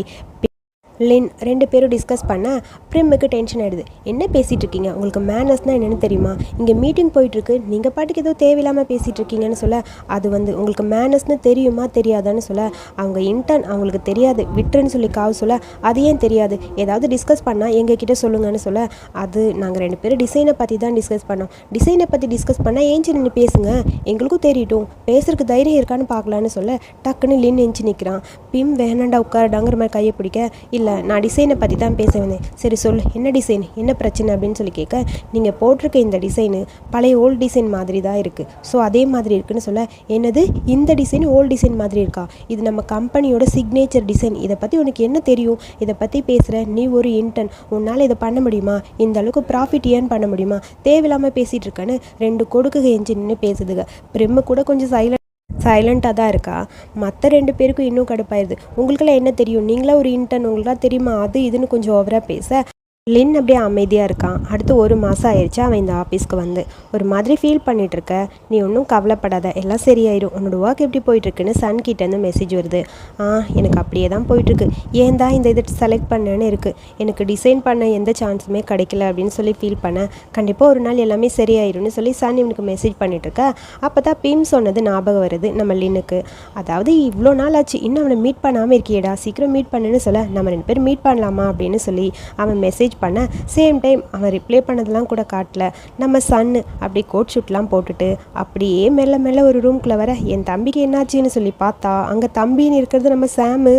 [SPEAKER 1] லின் ரெண்டு பேரும் டிஸ்கஸ் பண்ண ப்ரிம்முக்கு டென்ஷன் ஆகிடுது என்ன பேசிகிட்டு இருக்கீங்க? உங்களுக்கு மேனர்ஸ்னால் என்னென்னு தெரியுமா? இங்கே மீட்டிங் போயிட்டுருக்கு. நீங்கள் பாட்டுக்கு ஏதோ தேவையில்லாமல் பேசிகிட்டு இருக்கீங்கன்னு சொல்ல அது வந்து உங்களுக்கு மேனர்ஸ்னு தெரியுமா தெரியாதான்னு சொல்ல அவங்க இன்டர்ன் அவங்களுக்கு தெரியாது விட்டுருன்னு சொல்லி காவு சொல்ல அது ஏன் தெரியாது? ஏதாவது டிஸ்கஸ் பண்ணால் எங்ககிட்ட சொல்லுங்கன்னு சொல்ல அது நாங்கள் ரெண்டு பேரும் டிசைனை பற்றி தான் டிஸ்கஸ் பண்ணோம். டிசைனை பற்றி டிஸ்கஸ் பண்ணால் ஏஞ்சி நின்று பேசுங்க. எங்களுக்கும் தெரியட்டும் பேசுறதுக்கு தைரியம் இருக்கான்னு பார்க்கலான்னு சொல்ல டக்குன்னு லின் எஞ்சி நிற்கிறான் பிம் வேணாண்டா உட்காரடாங்கிற மாதிரி கையை பிடிக்க இல்லை நான் டிசைனை பற்றி தான் பேச வந்தேன். சரி சொல்லு என்ன டிசைன் என்ன பிரச்சனை அப்படின்னு சொல்லி கேட்க நீங்கள் போட்டிருக்க இந்த டிசைனு பழைய ஓல்டு டிசைன் மாதிரி தான் இருக்குது ஸோ அதே மாதிரி இருக்குன்னு சொல்ல என்னது? இந்த டிசைன் ஓல்டு டிசைன் மாதிரி இருக்கா? இது நம்ம கம்பெனியோட சிக்னேச்சர் டிசைன் இதை பற்றி உனக்கு என்ன தெரியும்? இதை பற்றி பேசுகிற நீ ஒரு இன்டர்ன் உன்னால் இதை பண்ண முடியுமா? இந்த அளவுக்கு ப்ராஃபிட் ஏர்ன் பண்ண முடியுமா? தேவையில்லாமல் பேசிகிட்டு இருக்கேன்னு ரெண்டு கொடுக்குக எஞ்சி நின்று பேசுதுங்க பிரிம்மு கூட கொஞ்சம் சைலண்ட் சைலண்ட்டாக தான் இருக்கா? மற்ற ரெண்டு பேருக்கும் இன்னும் கடுப்பாயிருது. உங்களுக்கெல்லாம் என்ன தெரியும்? நீங்களா ஒரு இன்டர்ன் உங்களுக்குலாம் தெரியுமா? அது இதுன்னு கொஞ்சம் ஓவராக பேச. லின் அப்படியே அமைதியாக இருக்கான். அடுத்து ஒரு மாதம் ஆயிடுச்சு அவன் இந்த ஆஃபீஸ்க்கு வந்து. ஒரு மாதிரி ஃபீல் பண்ணிகிட்ருக்க இருக்க. நீ ஒன்றும் கவலைப்படாத எல்லாம் சரியாயிடும் உன்னோட ஒர்க் எப்படி போயிட்டுருக்குன்னு சன் கிட்டேருந்து மெசேஜ் வருது. ஆ எனக்கு அப்படியே தான் போயிட்டுருக்கு. ஏன் தான் இந்த இதை செலக்ட் பண்ணேன்னு இருக்குது எனக்கு டிசைன் பண்ண எந்த சான்ஸுமே கிடைக்கல அப்படின்னு சொல்லி ஃபீல் பண்ணேன் கண்டிப்பாக ஒரு நாள் எல்லாமே சரியாயிரும்னு சொல்லி சன் இவனுக்கு மெசேஜ் பண்ணிட்டு இருக்க. அப்போ தான் பீம் சொன்னது ஞாபகம் வருது நம்ம லின்னுக்கு அதாவது இவ்வளோ நாள் ஆச்சு இன்னும் அவனை மீட் பண்ணாமல் இருக்கியேடா. சீக்கிரம் மீட் பண்ணுன்னு சொல்ல நம்ம ரெண்டு பேரும் மீட் பண்ணலாமா அப்படின்னு சொல்லி அவன் மெசேஜ் பண்ண சேம் டைம் அவன் ரிப்ளை பண்ணதெல்லாம் கூட காட்டல. நம்ம சன்னு அப்படி கோட் ஷூட்லாம் போட்டுட்டு அப்படியே மெல்ல மெல்ல ஒரு ரூம்குள்ளே வர என் தம்பிக்கு என்னாச்சுன்னு சொல்லி பார்த்தா அங்கே தம்பின்னு இருக்கிறது நம்ம சாமு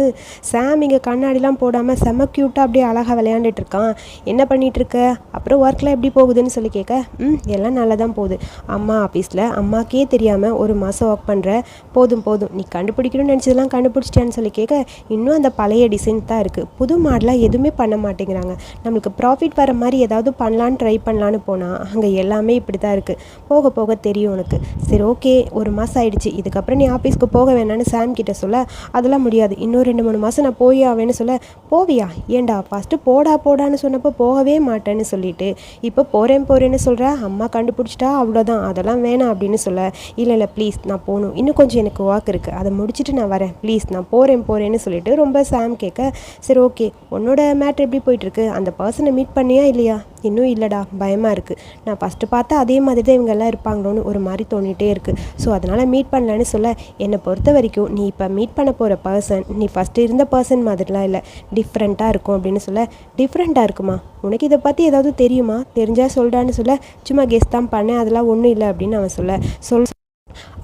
[SPEAKER 1] சாம் இங்கே கண்ணாடிலாம் போடாமல் செம க்யூட்டாக அப்படியே அழகாக விளையாண்டுட்டு இருக்கான். என்ன பண்ணிகிட்டு இருக்க? அப்புறம் ஒர்க்லாம் எப்படி போகுதுன்னு சொல்லி கேட்க ம் எல்லாம் நல்லா தான் போகுது. அம்மா ஆஃபீஸில் அம்மாக்கே தெரியாமல் ஒரு மாதம் ஒர்க் பண்ணுற போதும் போதும். நீ கண்டுபிடிக்கணும்னு நினச்சதெல்லாம் கண்டுபிடிச்சிட்டேன்னு சொல்லி கேட்க இன்னும் அந்த பழைய டிசைன் தான் இருக்குது புது மாடலாக எதுவுமே பண்ண மாட்டேங்கிறாங்க. நம்மளுக்கு நம்மளுக்கு ப்ராஃபிட் வர மாதிரி ஏதாவது பண்ணலான்னு ட்ரை பண்ணலான்னு போனால் அங்கே எல்லாமே இப்படி தான் இருக்குது போக போக தெரியும் உனக்கு. சரி ஓகே ஒரு மாதம் ஆயிடுச்சு. இதுக்கப்புறம் நீ ஆஃபீஸ்க்கு போக வேணான்னு சாம் கிட்ட சொல்ல அதெல்லாம் முடியாது. இன்னும் ரெண்டு மூணு மாதம் நான் போய் ஆவேன்னு சொல்ல போவியா? ஏன்டா? ஃபஸ்ட்டு போடா போடான்னு சொன்னப்போ போகவே மாட்டேன்னு சொல்லிட்டு இப்போ போகிறேன் போகிறேன்னு சொல்கிற அம்மா கண்டுபிடிச்சிட்டா அவ்வளோதான் அதெல்லாம் வேணாம் அப்படின்னு சொல்ல இல்லை இல்லை ப்ளீஸ் நான் போகணும். இன்னும் கொஞ்சம் எனக்கு ஒர்க் இருக்குது அதை முடிச்சுட்டு நான் வரேன். ப்ளீஸ் நான் போகிறேன் போகிறேன்னு சொல்லிட்டு ரொம்ப சாம் கேட்க சரி ஓகே உன்னோட மேட்ரு எப்படி போயிட்டுருக்கு அந்த பர்சன் மீட் பண்ணியா இல்லையா? இன்னும் இல்லைடா பயமாக இருக்குது நான் ஃபஸ்ட்டு பார்த்தா அதே மாதிரி தான் இவங்கெல்லாம் இருப்பாங்களோன்னு ஒரு மாதிரி தோணிகிட்டே இருக்குது ஸோ அதனால் மீட் பண்ணலன்னு சொல்ல என்னை பொறுத்த வரைக்கும் நீ இப்போ மீட் பண்ண போகிற பர்சன் நீ ஃபஸ்ட்டு இருந்த பர்சன் மாதிரிலாம் இல்லை. டிஃப்ரெண்ட்டாக இருக்கும் அப்படின்னு சொல்ல டிஃப்ரெண்ட்டாக இருக்குமா? உனக்கு இதை பற்றி ஏதாவது தெரியுமா? தெரிஞ்சால் சொல்கிறான்னு சொல்ல சும்மா கெஸ் தான் பண்ணேன் அதெல்லாம் ஒன்றும் இல்லை அப்படின்னு அவன் சொல்ல. சொல்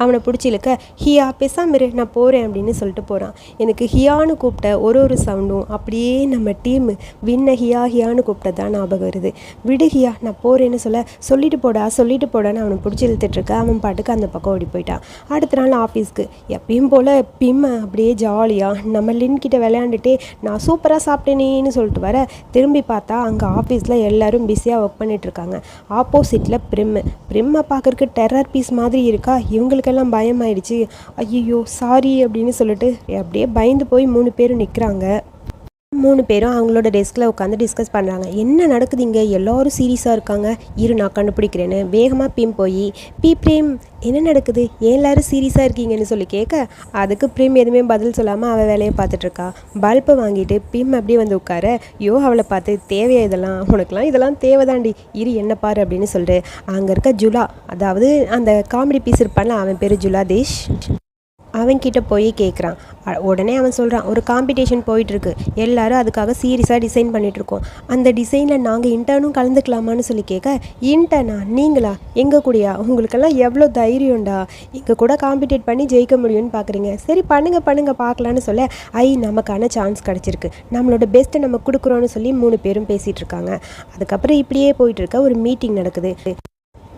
[SPEAKER 1] அவனை பிடிச்சி இழுக்க ஹியா பெசாமிரு இரு நான் போகிறேன் அப்படின்னு சொல்லிட்டு போகிறான் எனக்கு ஹியான்னு கூப்பிட்ட ஒரு ஒரு சவுண்டும் அப்படியே நம்ம டீம் வின்ன ஹியா ஹியான்னு கூப்பிட்ட தான் ஞாபகம் வருது. விடு ஹியா நான் போகிறேன்னு சொல்ல சொல்லிட்டு போடா சொல்லிட்டு போடான்னு அவனை பிடிச்சி இழுத்துட்ருக்க அவன் பாட்டுக்கு அந்த பக்கம் ஓடி போயிட்டான். அடுத்த நாள் ஆஃபீஸ்க்கு எப்பயும் போல் பிம்ம அப்படியே ஜாலியாக நம்ம லின்கிட்ட விளையாண்டுட்டே நான் சூப்பராக சாப்பிட்டேனேன்னு சொல்லிட்டு வர திரும்பி பார்த்தா அங்கே ஆஃபீஸில் எல்லோரும் பிஸியாக ஒர்க் பண்ணிகிட்ருக்காங்க ஆப்போசிட்டில் பிரிம்மு. பிரிம்மை பார்க்கறக்கு டெரர் பீஸ் மாதிரி இருக்கா இவங்களுக்கெல்லாம் பயமாயிடுச்சு. ஐயோ சாரி அப்படின்னு சொல்லிட்டு அப்படியே பயந்து போய் மூணு பேரும் நிற்கிறாங்க மூணு பேரும் அவங்களோட டெஸ்கில் உட்காந்து டிஸ்கஸ் பண்ணுறாங்க என்ன நடக்குது இங்கே எல்லோரும் சீரியஸாக இருக்காங்க. இரு நான் கண்டுபிடிக்கிறேன்னு வேகமாக பிம் போய் பி பிரேம் என்ன நடக்குது? ஏன் எல்லோரும் சீரியஸாக இருக்கீங்கன்னு சொல்லி கேட்க அதுக்கு பிரேம் எதுவுமே பதில் சொல்லாமல் அவள் வேலையை பார்த்துட்ருக்கா பல்பை வாங்கிட்டு பிம் அப்படியே வந்து உட்கார யோ அவளை பார்த்து தேவையா இதெல்லாம்? உனக்குலாம் இதெல்லாம் தேவைதாண்டி. இரு என்ன பாரு அப்படின்னு சொல்லிட்டு அங்கே இருக்க ஜுலா அதாவது அந்த காமெடி பீஸ் இருப்பான்ல அவன் பேர் ஜுலா தேஷ். அவன்கிட்ட போய் கேட்குறான் உடனே அவன் சொல்கிறான் ஒரு காம்படிஷன் போயிட்டுருக்கு. எல்லாரும் அதுக்காக சீரியஸாக டிசைன் பண்ணிகிட்ருக்கோம் அந்த டிசைனில் நாங்கள் இன்டர்னும் கலந்துக்கலாமான்னு சொல்லி கேட்க இன்டர்னா நீங்களா? எங்கள் கூடயா? உங்களுக்கெல்லாம் எவ்வளோ தைரியம்டா? எங்கள் கூட காம்படிட் பண்ணி ஜெயிக்க முடியும்னு பார்க்குறீங்க சரி பண்ணுங்கள் பண்ணுங்கள் பார்க்கலான்னு சொல்ல ஐ நமக்கான சான்ஸ் கிடச்சிருக்கு. நம்மளோட பெஸ்ட்டை நம்ம கொடுக்குறோன்னு சொல்லி மூணு பேரும் பேசிகிட்டு இருக்காங்க அதுக்கப்புறம் இப்படியே போயிட்டுருக்க ஒரு மீட்டிங் நடக்குது.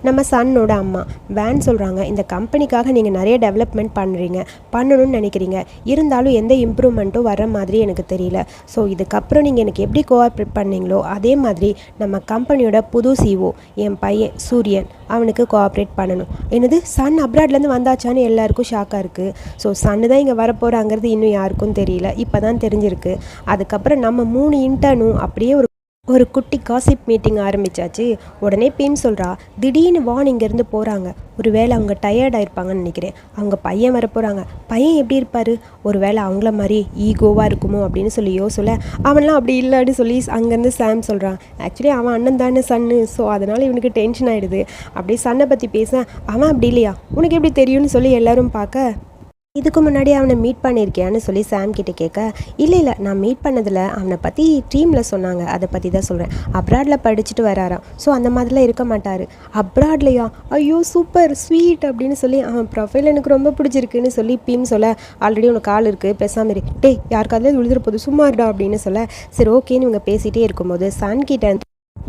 [SPEAKER 1] நம்ம சன்னோட அம்மா. வேன் சொல்கிறாங்க இந்த கம்பெனிக்காக நீங்கள் நிறைய டெவலப்மெண்ட் பண்ணுறீங்க பண்ணணும்னு நினைக்கிறீங்க. இருந்தாலும் எந்த இம்ப்ரூவ்மெண்ட்டும் வர மாதிரி எனக்கு தெரியல. ஸோ இதுக்கப்புறம் நீங்கள் எனக்கு எப்படி கோஆப்ரேட் பண்ணீங்களோ அதே மாதிரி நம்ம கம்பெனியோட புது சிஓ என் பையன் சூரியன் அவனுக்கு கோஆப்ரேட் பண்ணணும். என்னது? சன் அப்ராட்லேருந்து வந்தாச்சான்னு எல்லாருக்கும் ஷாக்காக இருக்குது ஸோ சன்னு தான் இங்கே வரப்போகிறாங்கிறது இன்னும் யாருக்கும் தெரியல. இப்போ தான் தெரிஞ்சிருக்கு. அதுக்கப்புறம் நம்ம மூணு இன்டர்னும் அப்படியே ஒரு ஒரு குட்டி காசிப் மீட்டிங் ஆரம்பிச்சாச்சு. உடனே பீம் சொல்கிறா திடீர்னு வான் இங்கேருந்து போகிறாங்க ஒருவேளை அவங்க டயர்டாக இருப்பாங்கன்னு நினைக்கிறேன். அவங்க பையன் வர போகிறாங்க பையன் எப்படி இருப்பார்? ஒருவேளை அவங்கள மாதிரி ஈகோவாக இருக்குமோ? அப்படின்னு சொல்லி யோ சொல்ல அவன்லாம் அப்படி இல்லைன்னு சொல்லி அங்கேருந்து சாம் சொல்கிறான் ஆக்சுவலி அவன் அண்ணன் தானே சன்னு. ஸோ அதனால் இவனுக்கு டென்ஷன் ஆகிடுது அப்படியே சன்னை பற்றி பேச அவன் அப்படி இல்லையா? உனக்கு எப்படி தெரியும்னு சொல்லி எல்லோரும் பார்க்க இதுக்கு முன்னாடி அவனை மீட் பண்ணியிருக்கியான்னு சொல்லி சாம் கிட்ட கேட்க இல்லை இல்லை நான் மீட் பண்ணதில் அவனை பற்றி டீமில் சொன்னாங்க. அதை பற்றி தான் சொல்கிறேன் அப்ராடில் படிச்சுட்டு வராராம். ஸோ அந்த மாதிரிலாம் இருக்க மாட்டார். அப்ராட்லையா ஐயோ சூப்பர் ஸ்வீட் அப்படின்னு சொல்லி அவன் ப்ரொஃபைல் எனக்கு ரொம்ப பிடிச்சிருக்குன்னு சொல்லி பிம் சொல்ல ஆல்ரெடி உனக்கு ஆள் இருக்குது பேசாமல் இரு. டேய் யாருக்காவது விழுதுற போது சும்மா இருடா அப்படின்னு சொல்ல சரி ஓகேன்னு இவங்க பேசிகிட்டே இருக்கும்போது சான் கிட்ட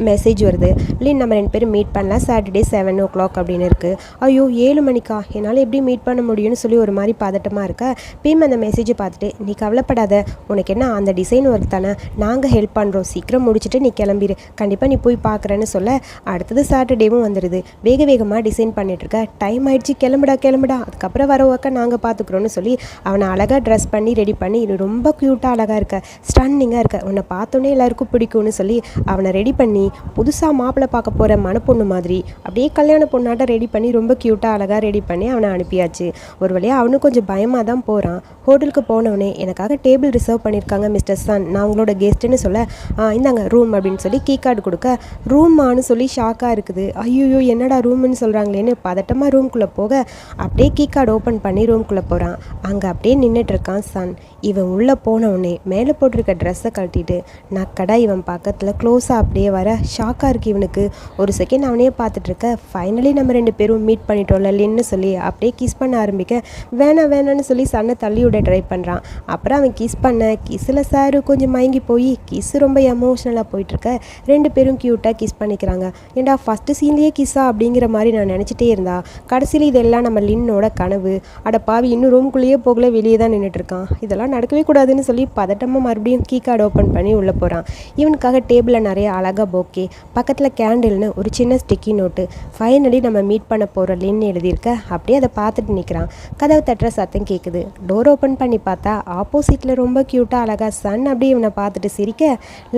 [SPEAKER 1] மெசேஜ் வருது. லின் நம்ம ரெண்டு பேரும் மீட் பண்ணலாம் சாட்டர்டே செவன் ஓ கிளாக் அப்படின்னு இருக்குது ஐயோ ஏழு மணிக்கா? என்னால் எப்படி மீட் பண்ண முடியும்னு சொல்லி ஒரு மாதிரி பதட்டமாக இருக்க. பீம் அந்த மெசேஜை பார்த்துட்டு நீ கவலைப்படாத. உனக்கு என்ன அந்த டிசைன் ஒர்க் தானே? நாங்கள் ஹெல்ப் பண்ணுறோம் சீக்கிரம் முடிச்சுட்டு நீ கிளம்பிடு கண்டிப்பாக நீ போய் பார்க்குறேன்னு சொல்ல அடுத்தது சாட்டர்டேவும் வந்துடுது வேக வேகமாக டிசைன் பண்ணிட்டு டைம் ஆயிடுச்சு. கிளம்புடா கிளம்புடா. அதுக்கப்புறம் வர ஒர்க்கை நாங்கள் பார்த்துக்குறோன்னு சொல்லி அவனை அழகாக ட்ரெஸ் பண்ணி ரெடி பண்ணி ரொம்ப க்யூட்டாக அழகாக இருக்க. ஸ்டன்னிங்காக இருக்க. உன்னை பார்த்தோன்னே எல்லாருக்கும் பிடிக்கும்னு சொல்லி அவனை ரெடி பண்ணி புதுசாக மாப்பிள்ளை பார்க்க போகிற மணப்பொண்ணு மாதிரி. அப்படியே கல்யாண பொண்ணாட்ட ரெடி பண்ணி ரொம்ப க்யூட்டாக அழகாக ரெடி பண்ணி அவனை அனுப்பியாச்சு. ஒரு வழியாக அவனும் கொஞ்சம் பயமாக தான் போகிறான் ஹோட்டலுக்கு போனவனே எனக்காக டேபிள் ரிசர்வ் பண்ணியிருக்காங்க மிஸ்டர் சன் நான் உங்களோட கெஸ்ட்டுன்னு சொல்ல "ஆ, இந்தாங்க ரூம் அப்படின்னு சொல்லி கீ கார்டு கொடுக்க ரூமான்னு சொல்லி ஷாக்காக இருக்குது. ஐயோ என்னடா ரூம்னு சொல்கிறாங்களேன்னு பதட்டமாக ரூம்குள்ளே போக அப்படியே கீ கார்டு ஓப்பன் பண்ணி ரூம்குள்ளே போகிறான் அங்கே அப்படியே நின்றுட்டு இருக்கான் சன் இவன் உள்ளே போனவுடனே மேலே போட்டிருக்க ட்ரெஸ்ஸை கட்டிட்டு நக்கடா இவன் பக்கத்தில் க்ளோஸாக அப்படியே வர ஷாக்காக இருக்குது இவனுக்கு. ஒரு செகண்ட் அவனையே பார்த்துட்ருக்க. ஃபைனலி நம்ம ரெண்டு பேரும் மீட் பண்ணிட்டோம்ல லின்னு சொல்லி அப்படியே கிஸ் பண்ண ஆரம்பிக்க. வேணாம் வேணான்னு சொல்லி சன்னை தள்ளி விட ட்ரை பண்ணுறான் அப்புறம் அவன் கிஸ் பண்ண கிஸ்ஸில் சாரு கொஞ்சம் மயங்கி போய் கிஸ் ரொம்ப எமோஷ்னலாக போயிட்டுருக்க ரெண்டு பேரும் க்யூட்டாக கிஸ் பண்ணிக்கிறாங்க. ஏண்டா ஃபஸ்ட்டு சீன்லேயே கிஸ்ஸா அப்படிங்கிற மாதிரி நான் நினச்சிட்டே இருந்தா. கடைசியில் இதெல்லாம் நம்ம லின்னோட கனவு. அட பாவி இன்னும் ரூம்குள்ளேயே போகல வெளியே தான் நின்றுட்டுருக்கான் இதெல்லாம் நடக்கவே கூடாதுன்னு சொல்லி பதட்டமாக மறுபடியும் கீ கார்டு ஓப்பன் பண்ணி உள்ளே போகிறான் இவனுக்காக டேபிளில் நிறைய அழகாக ஓகே. பக்கத்தில் கேண்டில்னு ஒரு சின்ன ஸ்டிக்கி நோட்டு ஃபைனலி நம்ம மீட் பண்ண போகிற லின்னு எழுதியிருக்க அப்படியே அதை பார்த்துட்டு நிற்கிறான் கதவு தட்டுற சத்தம் கேட்குது டோர் ஓப்பன் பண்ணி பார்த்தா ஆப்போசிட்டில் ரொம்ப க்யூட்டாக அழகாக சன் அப்படியே இவனை பார்த்துட்டு சிரிக்க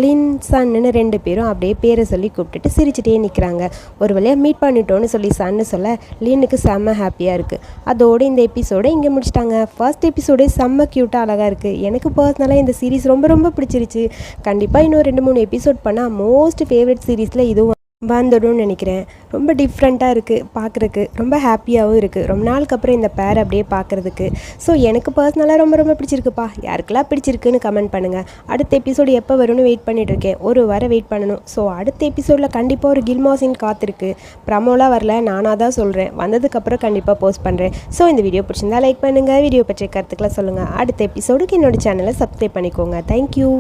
[SPEAKER 1] லின் சன்னு ரெண்டு பேரும் அப்படியே பேரை சொல்லி கூப்பிட்டுட்டு சிரிச்சிட்டே நிற்கிறாங்க ஒரு வழியாக மீட் பண்ணிட்டோன்னு சொல்லி சன்னு சொல்ல லீனுக்கு செம்ம ஹாப்பியாக இருக்குது அதோடு இந்த எபிசோடை இங்கே முடிச்சிட்டாங்க. ஃபர்ஸ்ட் எபிசோடே செம்ம க்யூட்டாக அழகாக இருக்குது எனக்கு பர்சனலாக இந்த சீரிஸ் ரொம்ப ரொம்ப பிடிச்சிருச்சு. கண்டிப்பாக இன்னும் ரெண்டு மூணு எபிசோட் பண்ணால் மோஸ்ட் ஃபேவரட் சீரீஸில் இதுவும் வந்துடும் நினைக்கிறேன். ரொம்ப டிஃப்ரெண்ட்டாக இருக்குது பார்க்குறக்கு ரொம்ப ஹாப்பியாகவும் இருக்குது ரொம்ப நாளுக்கு அப்புறம் இந்த பேர் அப்படியே பார்க்குறதுக்கு ஸோ எனக்கு பர்சனலாக ரொம்ப ரொம்ப பிடிச்சிருக்குப்பா. யாருக்கெல்லாம் பிடிச்சிருக்குன்னு கமெண்ட் பண்ணுங்கள் அடுத்த எபிசோடு எப்போ வரும்னு வெயிட் பண்ணிட்டு இருக்கேன் ஒரு வாரம் வெயிட் பண்ணணும். ஸோ அடுத்த எபிசோடில் கண்டிப்பாக ஒரு கில்மாசின் காத்திருக்கு. ப்ரமோலாம் வரல. நானாக தான் சொல்கிறேன் வந்ததுக்கப்புறம் கண்டிப்பாக போஸ்ட் பண்ணுறேன் ஸோ இந்த வீடியோ பிடிச்சிருந்தா லைக் பண்ணுங்கள் வீடியோ பற்றிய கருத்துக்களை சொல்லுங்கள் அடுத்த எபிசோடுக்கு என்னோட சேனலை சப்ஸ்கிரைப் பண்ணிக்கோங்க. தேங்க்யூ